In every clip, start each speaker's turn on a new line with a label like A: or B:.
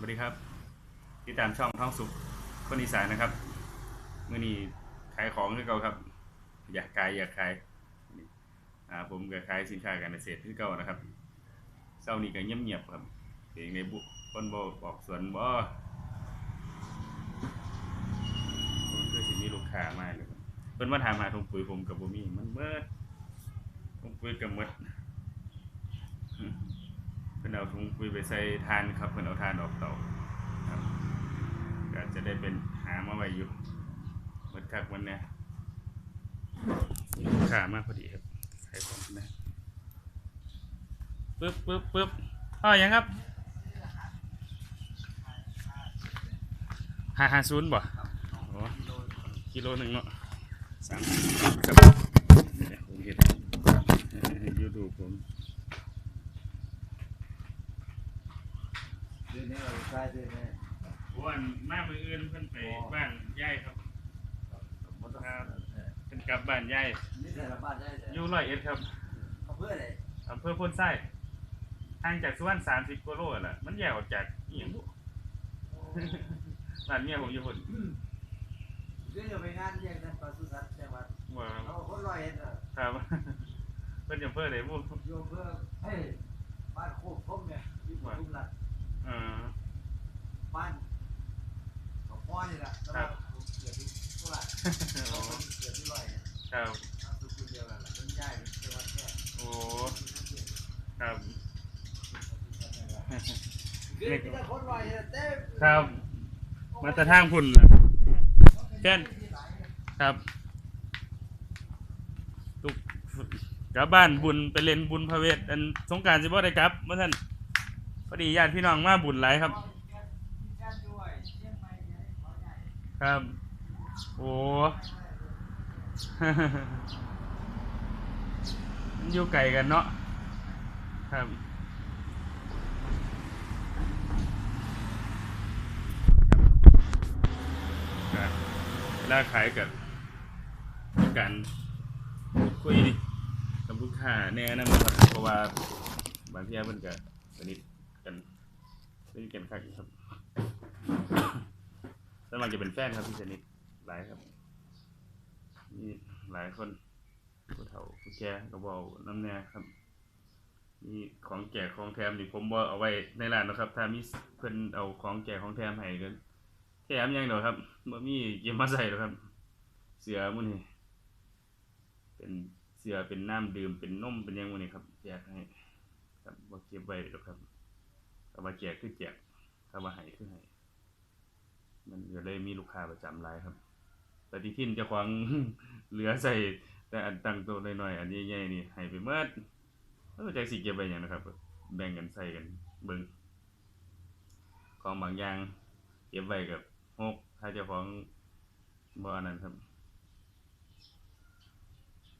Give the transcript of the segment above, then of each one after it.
A: วัสดีครับ ติดตามช่องท้องสุขคนอีสานนะครับเมื่อนี้ขายของคือเก่าครับ อยากขายอยากขายอ่าผมก็ขายสินค้าการเกษตรคือเก่านะครับเช้านี้ก็เงียบๆครับเองในบุคนบ่ออกสวนบ่ผมคือสิมีลูกค้ามาเลยครับเพิ่นมาถามหาถุงปุ๋ยผมกับบ่มีมันเบิดถุงปุ๋ยก็หมดเพิ่นเอาถุงปุ๋ยไปใส่ทานครับเพิ่นเอาทานออกเตาครับก็จะได้เป็นหามาไว้อยู่หมดคักวันเนี้ยมีลูกค้ามากพอดีครับขายของนะปึ๊บปึ๊บปึ๊บอ๋อยังครับห้าห้าศูนย์บ่โอ้กิโลหนึ่งเนาะสามครับผมเห็นยูทูบผม
B: เดือนนี้เราใช้เดือนนี้
A: วันมามืออื่นเพิ่นไปบ้านยายครับ
B: มันต้อง
A: เพิ่นกลับบ้านยาย
B: นี่แต่ละบ้านได้
A: อยู่ร้อยเอ็ดครับ
B: เขาเพื่ออะไร
A: อำเภอโพ้นไส้ห่างจากสุวรรณสามสิบกิโลแหละมันแยกออกจากอีหยังบุบ้านเมียผมอยู่พุ่น
B: เรื่องไปงานแยกกันปศุสัตว์จังหวัด
A: ว่า
B: เขาคนลอยเอ็ดอะ
A: ครับเพิ่นอำเภอไหนบุ
B: โยมเพื่อเฮ้ยบ้านโคกพมเนี่ยที่ปทุมรัฐ
A: เออ
B: บ้านของพ่อนี่แหละแต่ว่าผมเกิดที่โคราชเขาเกิดที่ลอยเนี่ย
A: ครับ
B: นามสกุลเดียวกันแหละเป็นย่ายเป็นจังหวัดแค่
A: โอ้ครับ
B: เกิดที่คนลอยเอ็ดเต็ม
A: ครับ มาแต่ทางพุ่นล่ะ แฟน ครับตุกกลับบ้านบุญไปเล่นบุญพระเวทอันสงกรารสิบ่ได้กลับเมื่อท่านพอดีญาติพี่น้องมาบุญหลายครับ ครับ โอ้มันอยู่ไกลกันเนาะครับครับเวลาขายกับการพูดคุยกับลูกค้าแน่นะครับเพราะว่าบางทีมันก็สนิทกันสนิทกันคักอยู่ครับ ส่วมากจะเป็นแฟนครับที่สนิทหลายครับมีหลายคนผู้เฒ่าผู้แก่ก็เว้าน้ำแน่ครับมีของแจกของแถมนี่ผมบ่เอาไว้ในร้านนะครับ ถ้ามีเพิ่นเอาของแจกของแถมให้ก็แถมยังดอกครับบ่มีเก็บมาใส่หรอกครับ เสือมื้อนี้เป็นเสือเป็นน้ำดื่มเป็นนมเป็นยังมื้อนี้ครับแจกให้ครับบ่เก็บไว้หรอกครับถ้าว่าแจกคือแจกถ้าว่าให้คือให้ มันก็เลยมีลูกค้าประจำหลายครับ ปฏิทินเจ้าของเหลือใส่แต่อันตั้งโตะน้อยๆอันใหญ่ๆนี่ให้ไปเมื่อเออจักสิเก็บไว้หยังนะครับ แบ่งกันใส่กันเบิ่งของบางอย่างเก็บไว้กับหกถ้าเจ้าของบ่อันนั้นครับ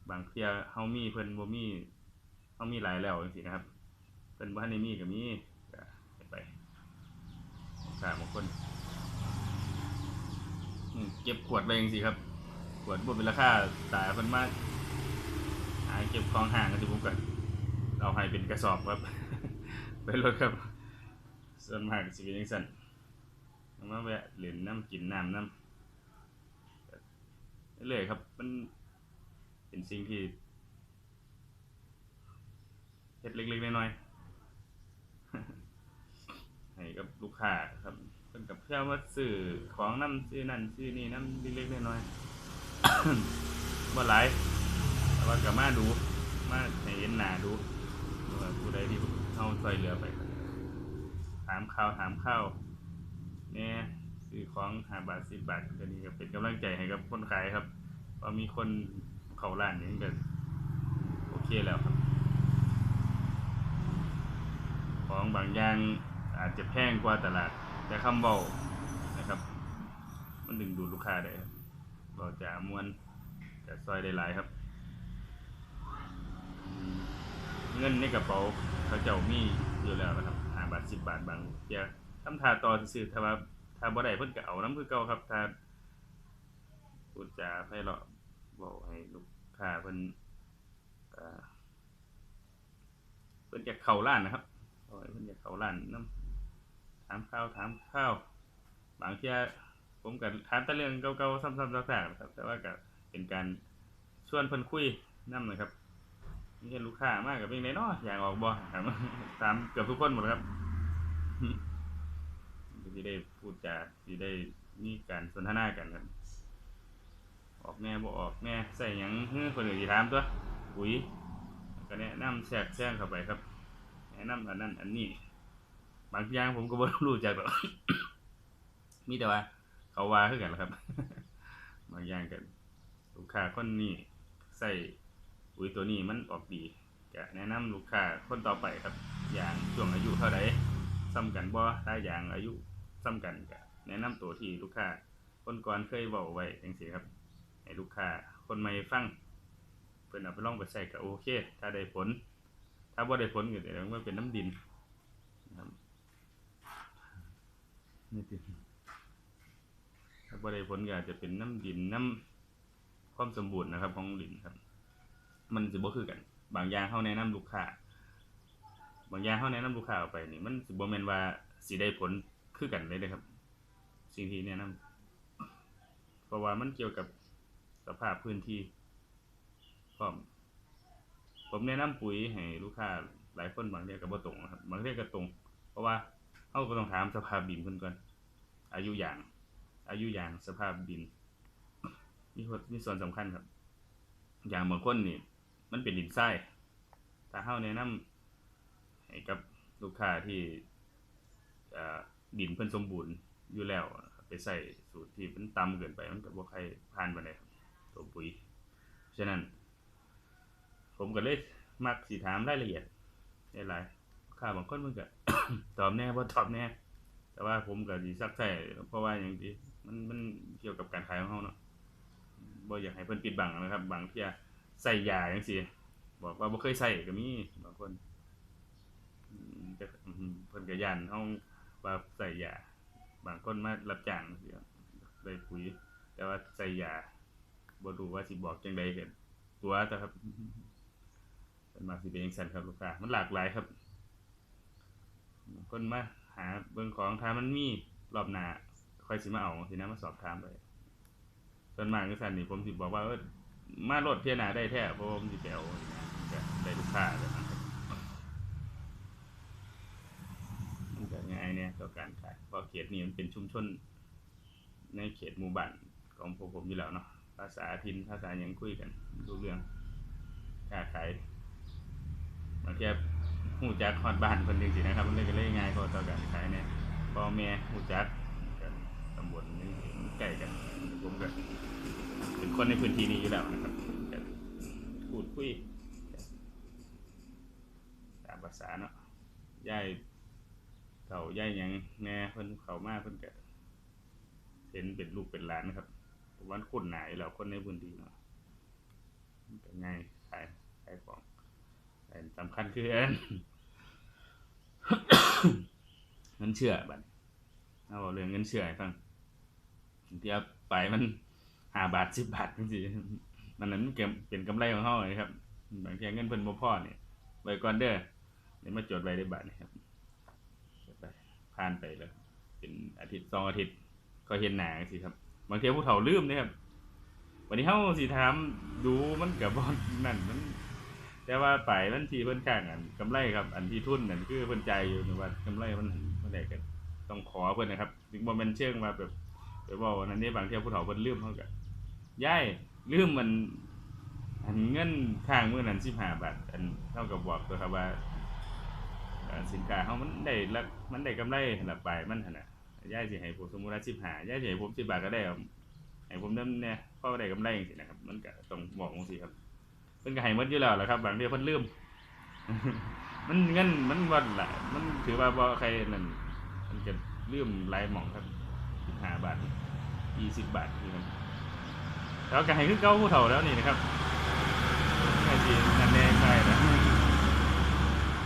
A: บางเที่ยเฮามีเพิ่นบ่มีเฮามีหลายแล้วจังซี่นะครับเพิ่นบ่ทันได้มีก็มีก็เก็บไปสามคน เก็บขวดไปเองสิครับ ขวดบนเป็นราคาตายคนมากหาเก็บของห่างกันที่ผมกันเอาให้เป็นกระสอบครับ ไปรถครับ ส่วนมากสิเป็นยังสั่นมาแวะเหรียญน้ำกินน้ำน้ำเรื่อยครับ มันเป็นสิ่งที่เฮ็ดเล็กๆน้อยๆให้กับลูกค้าครับ เพิ่นกับเพื่อมาซื้อของน้ำซื้อนั่นซื้อนี่น้ำเล็กๆน้อยๆบ่หลายแต่ว่าก็มาดู มาให้เห็นหน้าดูว่าผู้ใดที่เฮาช่วยเหลือไป ถามข่าวถามข้าวแหน่ยซื้อของ5บาท10บบาทก็นี่ก็เป็นกำลังใจให้กับคนขายครับพอมีคนเขาร้านนี่ก็โอเคแล้วครับ ของบางอย่างอาจจะแพงกว่าตลาด แต่คำเบานะครับ มันดึงดูดลูกค้าได้ครับเราจะมวนจะซอยได้หลายครับ เงินในกระเป๋าเขาเจ้ามีอยู่แล้วนะครับห้าบาทสิบบาทบางเที่ยทำทาต่อซื้อๆถ้าว่าถ้าบ่ได้เพิ่นก็เอาน้ำคือเก่าครับถ้าพูดจาให้เราบอกให้ลูกค้าเพิ่นเพิ่นจะเข้าร้านนะครับเพิ่นอยากเข้าร้านน้ำ ถามข้าวถามข้าวบางเที่ยผมก็ถามแต่เรื่องเก่าๆซ้ำๆซากๆนะครับ แต่ว่าก็เป็นการชวนเพิ่นคุยนํนะครับมีเห็นลูกค้ามากกับเป็นไงเนาะอยากออกบ่ครับถามเกือบทุกคนหมดครับที่ได้พูดจาที่ได้มีการสนทนากันครับ ออกแน่บ่ออกแน่ใส่ยังเฮ้คนอื่นสิถามตัวปุ๋ยก็แนะนำแทรกแซงเข้าไปครับแนะนำอันนั้นอันนี้ บางอย่างผมก็บ่รู้จักหรอกมีแต่ว่า เขาว่าคือกันล่ะครับ บางอย่างกันลูกค้าคนนี้ใส่ปุ๋ยตัวนี้มันออกดีก็แนะนำลูกค้าคนต่อไปครับ อย่างช่วงอายุเท่าใดซ้ำกันบ่ถ้าอย่างอายุซ้ำกันก็แนะนำตัวที่ลูกค้าคนก่อนเคยเว้าไว้จังซี่ครับ ให้ลูกค้าคนใหม่ฟังเพิ่นเอาไปลองไปใช้ก็โอเค ถ้าได้ผล ถ้าบ่ได้ผลก็แสดงว่าเป็นน้ำดินนะครับ นี่ติถ้าบ่ได้ผลก็อาจจะเป็นน้ำดินน้ำความสมบูรณ์นะครับ ของดินครับ มันสิบ่คือกัน บางอย่างเฮาแนะนำลูกค้าบางอย่างเฮาแนะนำลูกค้าออกไปนี่มันสิบ่แม่นว่าสิได้ผลคือกันเลยเด้อครับ สิ่งที่แนะนำเพราะว่ามันเกี่ยวกับสภาพพื้นที่พร้อมผมแนะนำปุ๋ยให้ลูกค้าหลายคนบางเทีก็บ่ตรงนะครับบางเทีก็ตรง เพราะว่า เฮาก็ต้องถามสภาพดินเพิ่นก่อน อายุอย่าง อายุอย่างสภาพดินมีผลมีส่วนสำคัญครับ อย่างบางคนนี่ มันเป็นดินทรายถ้าเฮาแนะนำให้กับลูกค้าที่ดินเพิ่นสมบูรณ์อยู่แล้วไปใส่สูตรที่มันต่ำเกินไป มันก็บ่ใครผ่านไปานตัวปุ๋ยฉะนั้น ผมก็เลยมักสิถามรายละเอียดหลาย ค้าบางคนมันก็ตอบแน่บ่ตอบแน่ แต่ว่าผมก็สิซักใส่เพราะว่าอย่างที่มันมันเกี่ยวกับการขายของเฮาเนาะบ่อยากให้เพิ่นปิดบังนะครับ บางเที่ยใส่ยาจังซี่บอกว่าบ่เคยใส่ก็มีบางคนอืมแต่อืมเพิ่นก็ย่านเฮาว่าใส่ยาบางคนมารับจ้างจังซี่ครับได้ปุ๋ย แต่ว่าใส่ยาบ่รู้ว่าสิบอกจังได๋ก็ตัวแต่ครับเป็นมาสิเป็นจังซั่นครับลูกค้ามันหลากหลายครับ คนมาหาเบิ่งของถ้ามันมีรอบหน้าค่อยสิมาเอาสินะมาสอบถามไปส่วนมากจังซั่นนี่ผมสิบอกว่าเออมาโลดเที่ยหนาได้แท้เพราะผมสิไปเอาก็ได้ลูกค้าแบบนั้นครับมันก็ง่ายเนี่ยต่อการขายเพราะเขตนี้มันเป็นชุมชน ในเขตหมู่บ้านของพวกผมอยู่แล้วเนาะภาษาถิ่นภาษายังคุยกันรู้เรื่องค้าขายบางที หูจักฮอดบ้านเพิ่นจริงๆนะครับ มันเลยก็เลยง่ายกว่าต่อการขายเนี่ยพ่อแม่หูจักกันตำบลนี่ใกล้กันผมก็เป็นคนในพื้นที่นี้อยู่แล้วนะครับก็พูดคุยตามภาษาเนาะย่ายเขาย่ายยังแน่เพิ่นเขามากเพิ่นก็เห็นเป็นลูกเป็นหลานนะครับว่าคนหนาอยู่แล้วคนในพื้นที่เนาะมันก็ง่ายขายขายของ แต่สำคัญคืออันเงินเชื่อบัดเอาเรื่องเงินเชื่อให้ฟังเทียบไปมันห้าบาทสิบบาทจริงๆมันนั้นเก็บเป็นกำไรของเขาเลยครับบางทีเงินเพิ่นบ่พอเนี่ยไว้ก่อนเด้อเดี๋ยวมาจดไว้ได้บาทนี่ครับไปผ่านไปแล้วเป็นอาทิตย์สองอาทิตย์ก็เห็นหนาสิครับ บางทีผู้เฒ่าลืมนี่ยครับ วันนี้เฮาสิถามดูมันกับ่นั่นมัน แต่ว่าไปมันทีเพิ่นข้างอันกำไรครับ อันที่ทุนนั่นคือเพิ่นใจายอยู่แต่ว่ากำไรมันมันได้กันต้องขอเพิ่นนะครับถึงบ่แม่นเชิงว่าแบบไปเว้าอันนั้นนี่บางเที่ยผู้เฒ่าเพิ่นลืมเฮาก็ย้ายลืมมันอันเงินข้างมื้อนั้น15บาทอันเท่ากับบอกตัวครับว่าสินค้าเฮามันได้ละมันได้กำไรละไปมันหั่นน่ะย่ายสิให้ผมสมมุติว่าสิบหาย่ายสิให้ผมสิบบาทก็ได้ครับให้ผมนำเนี่ยพอได้กำไรจังซี่นะครับ มันก็ต้องบอกจังซี่ครับ เพิ่นก็ให้หมดอยู่แล้วแหละครับ บางเทีเพิ่นลืม มันเงินมันบ่หลายมันถือว่าบ่ใครนั่นมันก็ลืมหลายหม่องครับ15บาท20บบาทนี่ครับแล้วก็ให้คือเก่าผู้เฒ่าแล้วนี่นะครับใครสินั่นแน่ใครนะ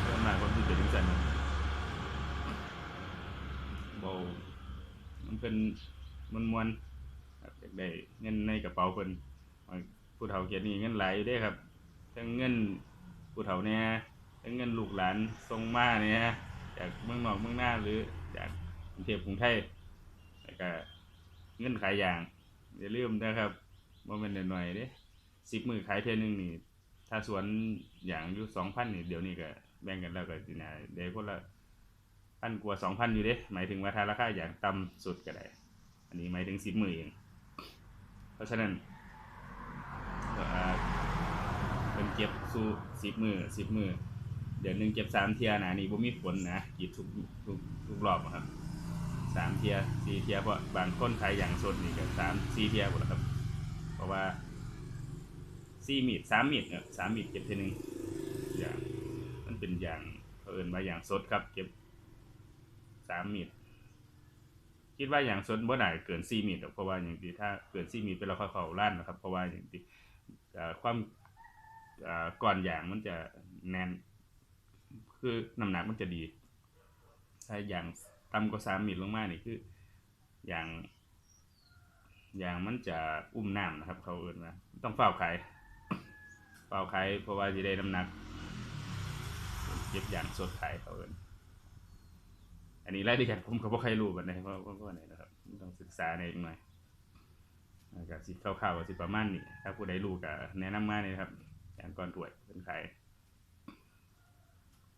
A: ส่วนมากผมสิเป็นจังซั่นนะเบามันเป็นมันมวนๆครับอยากได้เงินในกระเป๋าเพิ่น ผู้เฒ่าเกียรนี่เงินหลายอยู่เด้ครับทั้งเงินผู้เฒ่าเนี่ยทั้งเงินลูกหลานส่งมาเนี่ยจากเมืองนอกเมืองหน้าหรือจากกรุงเทพกรุงไทยแล้วก็เงินขายอย่างอย่าลืมนะครับว่ามันหน่อยๆเด้สิบมือขายเท่ยหนึงนี่ถ้าสวนอย่างอยู่สองพันนี่เดี๋ยวนี้ก็แบ่งกันแล้วก็สินะเดี๋ยวคนละพันกว่าสองพันอยู่เด้หมายถึงว่าถ้าราคาอย่างต่ำสุดก็ได้ อันนี้หมายถึงสิบมือเอง เพราะฉะนั้น เป็นเก็บสู่สิบมือสิบมือเดี๋ยวหนึ่งเก็บสามเทียนะนี่บ่มีผลนะกีดทุกทุกทุกรอบครับสามเทียสี่เทียเพราะบางคนขายอย่างสดนี่ก็สามสี่เทียหมดแล้วครับ เพราะว่าสี่มีดสามมีดเนี่ยสามมีดเก็บเทีนึงอย่างมันเป็นอย่างเขาเอินว่าอย่างสดครับ เก็บสามมีดคิดว่าอย่างสดบ่ได้เกินสี่มีดเพราะว่าอย่างที่ถ้าเกินสี่มีดเป็นเราเข้าเขาล้านนะครับ เพราะว่าอย่างที่ ความก่อนอย่างมันจะแน่น คือน้ำหนักมันจะดีถ้าอย่างต่ำกว่าสามมีดลงมานี่คือ อย่าง อย่างมันจะอุ้มน้ำนะครับ เขาเอินว่าต้องเฝ้าขายเฝ้าขายเพราะว่าจะได้น้ำหนักเก็บอย่างสดขายเขาเอินอันนี้รายละเอียดผมก็บ่ใครรู้กันนะเพราะเพราะว่าไหนนะครับ ต้องศึกษาในอยหน่อย สิคร่าวๆก็สิประมาณนี้ถ้าผู้ใดรู้ก็แนะนำมาเลยครับอย่างก่อนตรวจเป็นขาย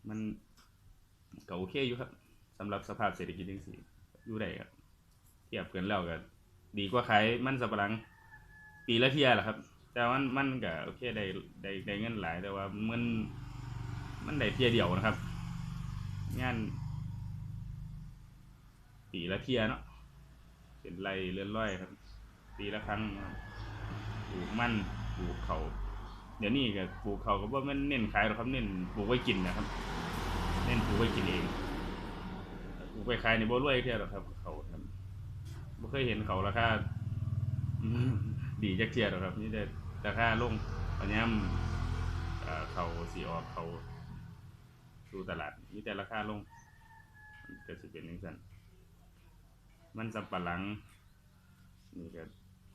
A: มันก็โอเคอยู่ครับสำหรับสภาพเศรษฐกิจจังซี่อยู่ได้ครับเทียบกันแล้วก็ดีกว่าขายมันสับปะหลังปีละเทียแหละครับ แต่มันมันก็โอเคได้ได้ได้เงินหลายแต่ว่ามันมันได้เทียเดียวนะครับ งานปีละเทียเนาะเป็นไรเลื่อนร้อยครับ ปีละครั้งปลูกมันปลูกเขาเดี๋ยวนี้ก็ปลูกเขาก็ว่ามันเน้นขายหรอกครับเน้นปลูกไว้กินนะครับ เน้นปลูกไว้กินเองปลูกไปขายในบ่รวยเที่ยหรอกครับ เขาครับบ่เคยเห็นเขาราคาดีจักเทียหรอกครับ นี่แต่ราคาลงปัญญามเอ่อเขาสีออกเขาสู่ตลาดนี่แต่ราคาลงก็สิเป็นจังซั่นมันสำปะหลังนี่ก็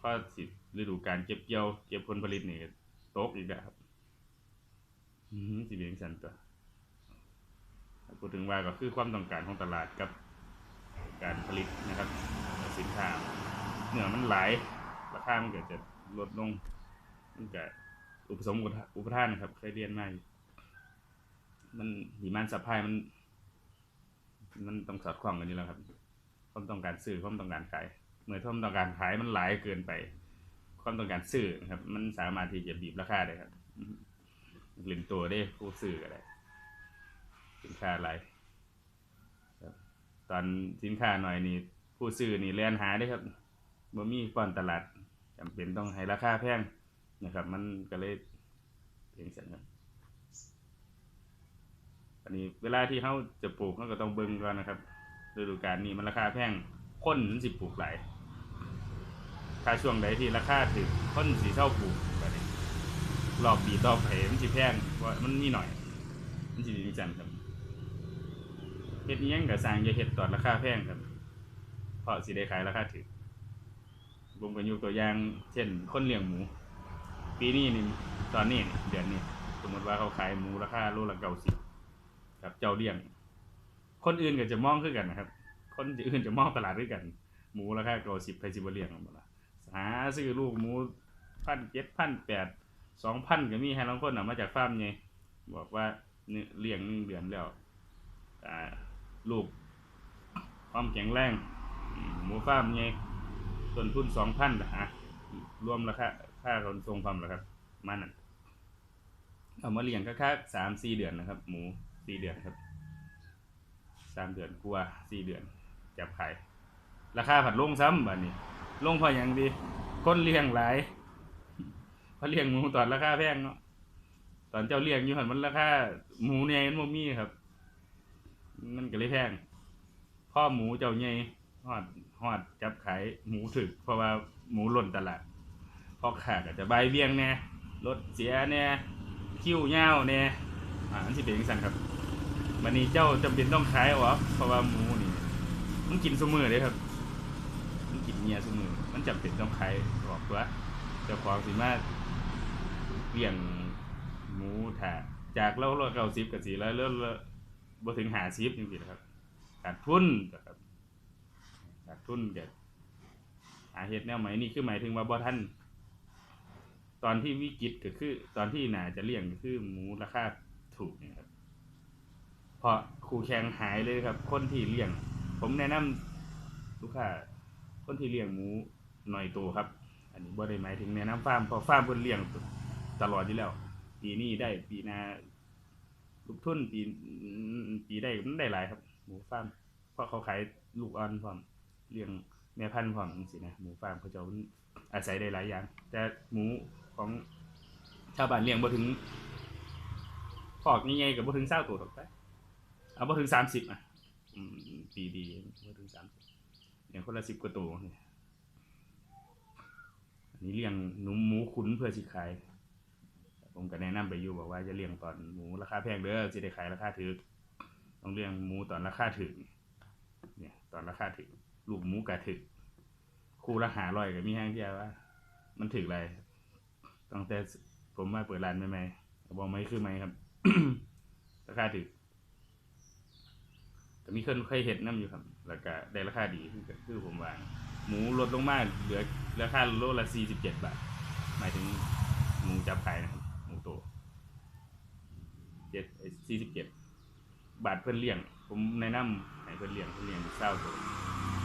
A: พอสิฤดูการเก็บเกี่ยว เก็บผลผลิตนี่ก็ตกอีกแล้วครับ อืมสิเป็นจังซั่นตัวพูดถึงว่าก็คือความต้องการของตลาดกับการผลิตนะครับ สินค้าเนื้อมันหลายราคามันก็จะลดลง มันก็อุปสมอุปทานครับเคยเรียนมามันดีมันสัพพายมัน มันต้องสอดคล้องกันอยู่แล้วครับ ความต้องการซื้อความต้องการขาย เมื่อความต้องการขายมันหลายเกินไป ความต้องการซื้อนะครับ มันสามารถที่จะบีบราคาได้ครับเล่นตัวได้ผู้ซื้อก็ได้สินค้าอะไรครับ ตอนสินค้าหน่อยนี่ผู้ซื้อนี่แลนหาได้ครับบ่มีป้อนตลาดจำเป็นต้องให้ราคาแพงนะครับ มันก็เลยเพียงสันครับอันนี้เวลาที่เขาจะปลูกเขาก็ต้องเบิ่งก่อนนะครับฤดูกาลนี้มันราคาแพง คนมันสิปลูกหลายถ้าช่วงใดที่ราคาถึงคนสีเท่าปลูกแบบนี้รอบปีต่อไปมันสิแพงเพราะมันมีหน่อย มันสิดีจังครับเฮ็ดอิหยังก็สร้างอย่าเฮ็ดตอนราคาแพงครับ เพราะสิได้ขายราคาถูกผมก็ยกตัวอย่าง เช่น คนเลี้ยงหมู ปีนี้นี่ตอนนี้นี่เดือนนี้สมมติว่าเขาขายหมูราคาโลละเก้าสิบกับเจ้าเลี้ยง คนอื่นก็จะมองคือกันนะครับ คนอื่นจะมองตลาดด้วยกัน หมูราคาเก้าสิบใครสิบเลี้ยงกันหมดละหาซื้อลูกหมูพันเจ็ดพันแปดสองพันก็มีให้ลางคนน่ะมาจากฟาร์มไงบอกว่าเนื้อเลี้ยงหนึ่งเดือนแล้วอ่าลูกความแข็งแรงหมูฟาร์มไงต้นทุนสองพันอะรวมราคาค่าขนส่งความเหรอครับมันนั่นเอามาเลี้ยงก็ค่าสามสี่เดือนนะครับ หมูสี่เดือนครับสามเดือนกว่าสี่เดือน จับขาย ราคาผัดลงซ้ำบัดนี้ ลงเพออย่างดีคนเลี้ยงหลายเพราะเลี้ยงหมูตอนราคาแพงเนาะตอนเจ้าเลี้ยงอยู่หันมันราคาหมูเนี่ยมันบ่มีครับ มันก็เลยแพงพ่อหมูเจ้าใหญ่ฮอดฮอดจับขายหมูถึก เพราะว่าหมูหล่นตลาดพ่อขาก็จะใบเบี้ยงแน่รถเสียแน่คิ้วเง่าวแน่อ่าอันที่เป็นจังซั่นครับวันนี้เจ้าจำเป็นต้องขายออกเพราะว่าหมู มันกินซุมือเลยครับ มันกินเมียซุมือ มันจำเป็นต้องขายออกตัวเจ้าของสิมาเลี้ยงหมูถ่าจากเราร้อยเก้าสิบกับสี่ร้อยเริ่มบ่ถึงหาสิบจริงๆครับขาดทุนครับขาดทุนก็หาเฮ็ดแนวใหม่นี่คือหมายถึงว่าบ่ทันตอนที่วิกฤตก็คือ ตอนที่น่าจะเลี้ยงก็คือหมูราคาถูกเนี่ยครับเพราะคู่แข่งหายเลยครับ คนที่เลี้ยง ผมแนะนำลูกค้าคนที่เลี้ยงหมูหน่อยโตครับ อันนี้บ่ได้หมายถึงแนะนำฟาร์มเพราะฟาร์มเพิ่นเลี้ยงตลอดอยู่แล้ว ปีนี้ได้ปีหน้าลูกทุนปีปีได้มันได้หลายครับหมูฟาร์มเพราะเขาขายลูกอ่อนพร้อมเลี้ยงแม่พันธุ์พร้อมจังซี่นะหมูฟาร์มเขาจะอาศัยได้หลายอย่าง แต่หมูของชาวบ้านเลี้ยงบ่ถึงขอกใหญ่ๆก็บ่ถึง20ตัวดอกไปเอาบ่ถึง30อะอืม ปีดีบ่ถึง30เลี้ยงคนละ10กว่าตัวนี่ยอันนี้เลี้ยงหนูหมูขุนเพื่อสิขาย ผมก็แนะนำไปอยู่บอกว่าจะเลี้ยงตอนหมูราคาแพงเด้อสิได้ขายราคาถูกต้องเลี้ยงหมูตอนราคาถูกเนี่ย ตอนราคาถูกลูกหมูกะถูกคู่ละ500ก็มีแฮงเดียวว่า มันถูกไรตั้งแต่ผมมาเปิดร้านใหม่ๆบอกไม่คือไหมครับราคาถูก ก็มีคนเคยเห็นนํอยู่ครับ แล้วก็ได้ราคาดีคือคือผมว่าหมูลดลงมากเหลือราคาโลละ47บาท หมายถึงหมูจับขายนะครับ หมูโตเจ็ดสี่สิบเจ็ดบาทเพื่อนเลี้ยง ผมแนะนำให้เพื่อนเลี้ยงเพื่อนเลี้ยงเศร้าตัว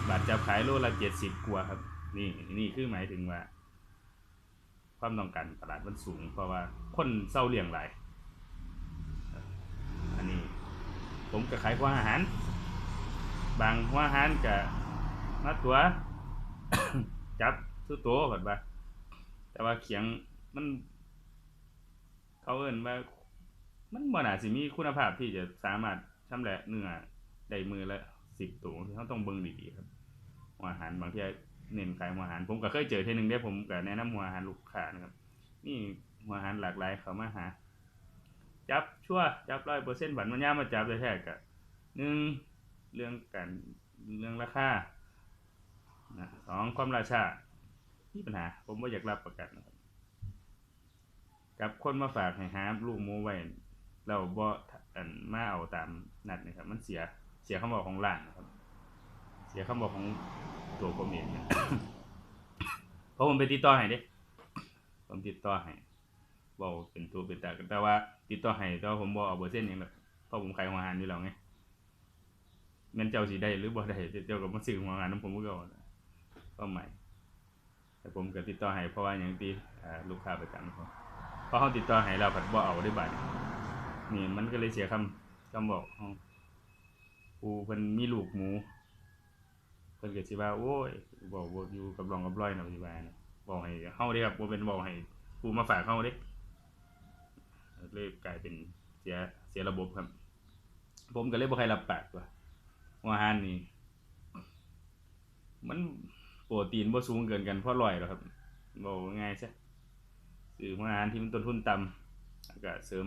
A: บาทจับขายโลละเจ็ดสิบกว่าครับ นี่นี่คือหมายถึงว่า ความต้องการตลาดมันสูง เพราะว่าคนเศร้าเลี้ยงหลาย อันนี้ ผมก็ขายหัวอาหาร บางหัวหารก็มาตัว จับสู้โตก่อนว่าแต่ว่าเขียงมัน เขาเอิ้นว่า มันบ่น่าสิมีคุณภาพที่จะสามารถชำแหละเนื้อได้มือละสิบตัวที่เขาต้องเบิ่งดีๆครับหัวอาหารบางทีเน้นขายหัวอาหาร ผมก็เคยเจอเที่หนึงได้ผมก็แนะนำหัวอาหารลูกค้านะครับ นี่หัวอาหารหลากหลายเขามาหา จับชั่วจับร้อยเปอร์เซ็นต์บันมันย่ามาจับเลยแท้ๆก็หนึ่ง เรื่องการเรื่องราคานะสองความราชามีปัญหา ผมว่าอยากรับประกันนะครับกับคนมาฝากให้หาลูกหมูไว้เราบ่อันมาเอาตามนัดนะครับ มันเสียเสียคำบอกของร้านนะครับ เสียคำบอกของตัวผมเองนะเพราะผมไปติดต่อให้เด้ผมติดต่อให้บอกเป็นตัวเป็นตาแต่ว่า ติดต่อให้แต่ว่าผมบ่เอาเปอร์เซ็นต์หยังหรอกเพราะผมขายหัวอาหารอยู่แล้วไง แม่นเจ้าสิได้หรือบ่ได้เจ้าก็มาซื้อหัวอาหารนํผมคือก่านก็ใหมายแต่ผมก็ติดต่อให้เพราะว่าหยังที่ลูกค้าประจำเขาพอเขาติดต่อให้เราผัดบ่เอาได้บัดนี้นี่มันก็เลยเสียคำคำบอกของปูเพิ่นมีลูกหมูเพิ่นก็สิว่าโอ้ยบอกบ่อยู่กับรองกับร้อยนะสิว่านบอกให้เฮาเด้ครับบ่เป็นบอกให้ผู้มาฝากเฮาเด้เลยกลายเป็นเสียเสียระบบครับ ผมก็เลยบ่ใครรับปากว่า อาหารนี่ มันโปรตีนบ่สูงเกินกันพอร้อยหรอกครับบอกง่ายๆซะซื้ออาหารที่มันต้นทุนต่ำแล้วก็เสริม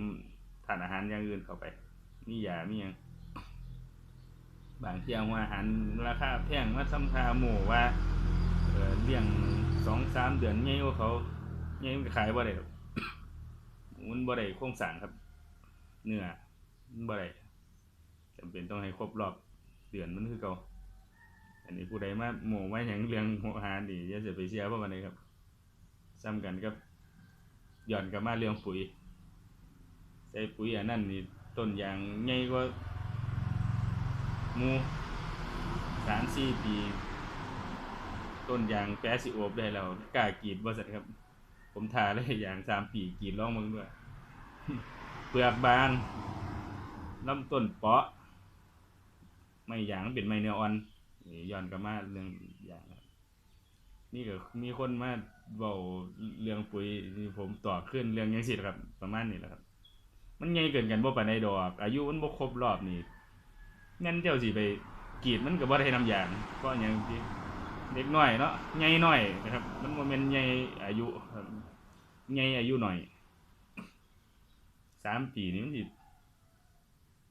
A: ทานอาหารอย่างอื่นเข้าไปมียามีหยังบางที่เอาอาหารราคาแพงมาทำคาหมูว่าเอ่อเลี้ยงสองสามเดือนใหญ่กว่าเขาใหญ่มันขายบ่ได้หรอกมันบ่ได้โครงสร้างครับ เนื้อบ่ได้จำเป็นต้องให้ครบรอบ เดือนมันคือเก่าอันนี้ผู้ใดมาหมู่มาหยังเรื่องอาหานี่อย่าจะไปเสียเพราะว่านี้ครับซ้ำกันกับหย้อนกับมาเรื่องปุ๋ยใส่ปุ๋ยอันนั้นนี่ต้นยางใหญ่กว่าหมูสามสี่ปี ต้นยางแปสิโอบได้แล้วกล้ากรีดบ่สันครับ ผมทาเลยยางสามปีกรีดร้องมึงด้วย เปลือกบางลำต้นเปาะ ไม่ยางเป็นไม้เนื้ออ่อนนี่ย้อนกลับมาเรื่องยางครับนี่ก็มีคนมาเว้าเรื่องปุ๋ยผมต่อขึ้นเรื่องยังสิครับ ประมาณนี้แหละครับ มันใหญ่เกินกันบ่ปานใดดอก อายุมันบ่ครบรอบนี่งั้นเจ้าสิไปกีดมันก็บ่ได้น้ำยางเพราะหยังที่เด็กน้อยเนาะใหญ่น้อยนะครับ มันบ่แม่นใหญ่อายุครับใหญ่อายุหน้อยสามปีนี่มันสิ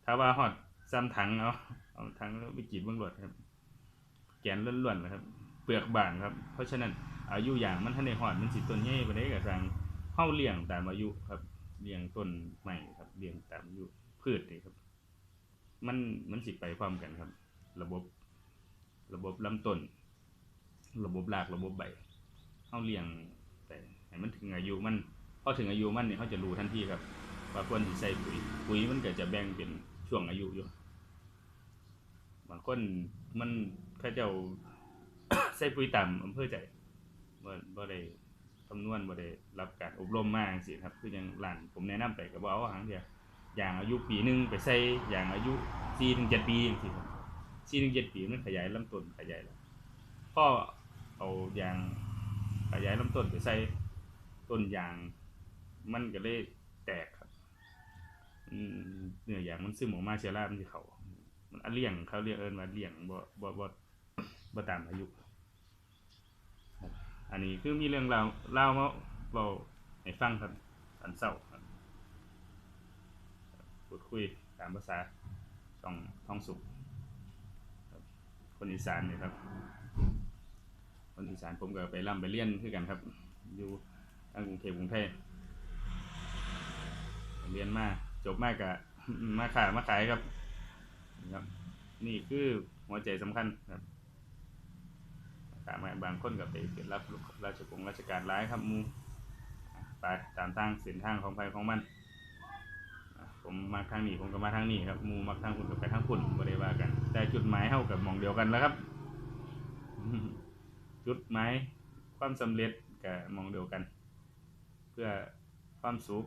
A: ถ้าว่าฮอดซ้ำถังเอา เอาถังแล้วไปกรีดเบิ่งรถครับ แกนล้วนๆนะครับ เปลือกบางครับ เพราะฉะนั้นอายุอย่างมันทันได้ฮอดมันสิต้นใหญ่ปานใดก็สั่งเฮาเลี้ยงตามอายุครับเลี้ยงต้นใหม่ครับเลี้ยงตามอายุพืชนี่ครับ มันมันสิไปพร้อมกันครับ ระบบ ระบบลำต้น ระบบรากระบบใบเฮาเลี้ยงแต่ให้มันถึงอายุมันพอถึงอายุมันเนี่ยเขาจะรู้ทันทีครับว่าควรใส่ปุ๋ยปุ๋ยมันก็จะแบ่งเป็นช่วงอายุอยู่ บางคนมันเขาเจ้าใส่ปุ๋ยตามอำเภอใจบ่บ่ได้คำนวณบ่ได้รับการอบรมมาจังซี่ครับ คือจังร้านผมแนะนำไปก็บ่เอาหางเดียวอย่างอายุปีหนึงไปใส่อย่างอายุ4ถึง7ปีจังซี่ครับ4ถึง7ปีมันขยายลำต้นขยายแล้วพอเอาอย่างขยายลำต้นไปใส่ต้นยาง มันก็เลยแตกครับเนื้อยางมันซึมออกมาเชื้อรามันสิเข้า มันอเลี่ยงเขาเรียกเอินว่าเลี่ยงบ่บ่บ่บ่ตามอายุอันนี้คือมีเรื่องราวเล่ามาเว้าให้ฟังครับอันเศร้าครับพูดคุยตามภาษาช่องท้องสุขคนอีสานเนี่ยครับ คนอีสานผมก็ไปร่ำไปเรียนคือกันครับ อยู่ทางกรุงเทพกรุงเทพเรียนมาจบมากกะมาขายมาขายครับ นี่คือหัวใจสำคัญครับถามาบางคนก็ไปเป็นรับราชกงราชการร้ายครับมูไปตามทางเส้นทางของใครของมัน ผมมาทางนี้ผมก็มาทางนี้ครับมูมาทางคุณก็ไปทางคุณบ่ได้ว่ากัน แต่จุดหมายเท่ากับมองเดียวกันแล้วครับ จุดหมายความสำเร็จกับมองเดียวกัน เพื่อความสุข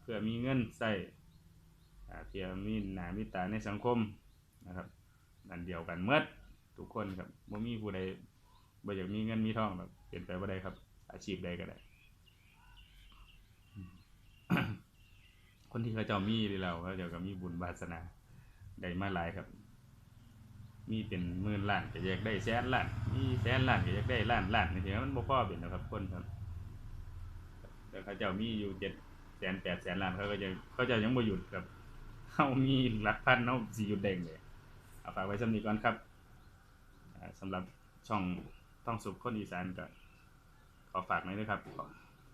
A: เพื่อมีเงินใส่เพียงมีหนามีตาในสังคม นะครับนั่นเดียวกันเมื่อทุกคนครับบ่มีผู้ใดบ่อยากมีเงินมีทองแบบเปลี่ยนไปบ่ได้ครับ อาชีพใดก็ได้ คนที่เขาเจ้ามีหรือเราเขาเจ้าก็มีบุญวาสนาได้มาหลายครับ มีเป็นหมื่นล้านก็อยากได้แสนล้านมีแสนล้านก็อยากได้ล้านล้านนี่ถือว่ามันบ่พอเป็นนะครับ คนครับแต่เขาเจ้ามีอยู่เจ็ดแสนแปดแสนล้านเขาก็จะเขาจะยังบ่หยุดครับเฮามีหลักพันเฮาสิหยุดเด้งเลย เอาฝากไว้สำนีก่อนครับสำหรับช่องท่องสุขคนอีสานก็ขอฝากหน่อยด้วยครับ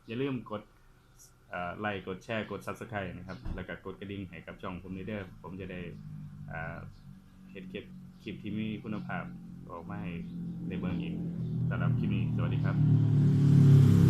A: อย่าลืมกดไลค์กดแชร์กด Subscribe นะครับ แล้วก็กดกระดิ่งให้กับช่องผมด้เด้อผมจะได้เฮ็ดคลิปคลิปที่มีคุณภาพออกมาให้ได้เบิ่งอีกสำหรับคลิปนี้ สวัสดีครับ